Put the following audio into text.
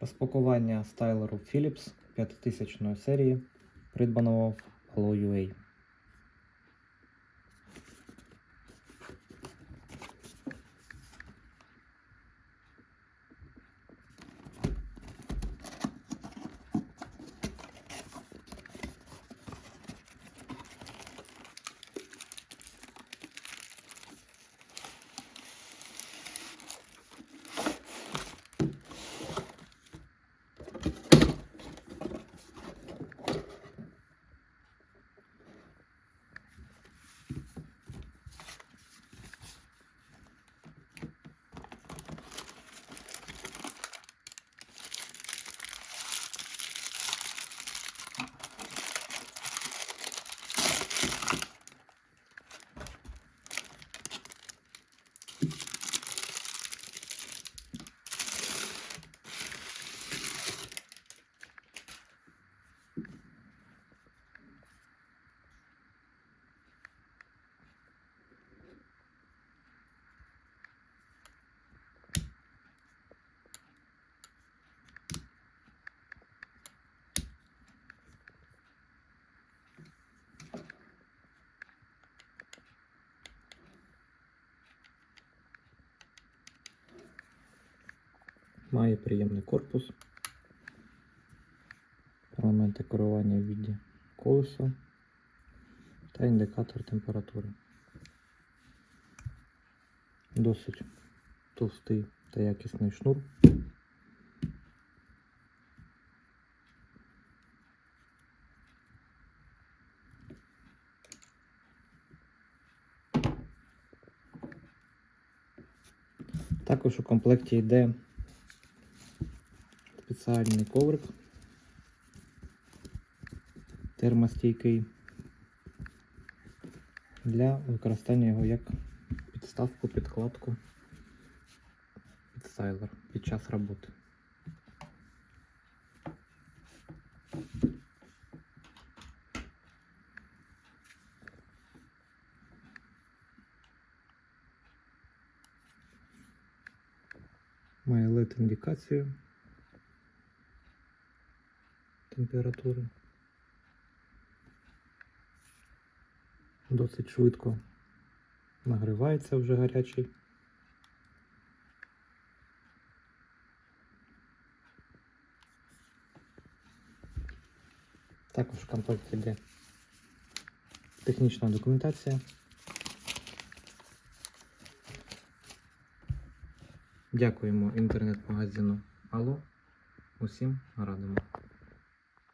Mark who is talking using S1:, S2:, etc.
S1: Розпакування стайлеру Philips 5000 серії, придбаного в Allo.ua. Має приємний корпус. Елементи керування в віді колеса та індикатор температури. Досить товстий та якісний шнур. Також у комплекті йде спеціальний коврик термостійкий для використання його як підставку, підкладку під стайлер під час роботи. Має LED індикацію температури. Досить швидко нагрівається вже гарячий. Також в комплекті йде технічна документація. Дякуємо інтернет-магазину Алло. Усім радимо.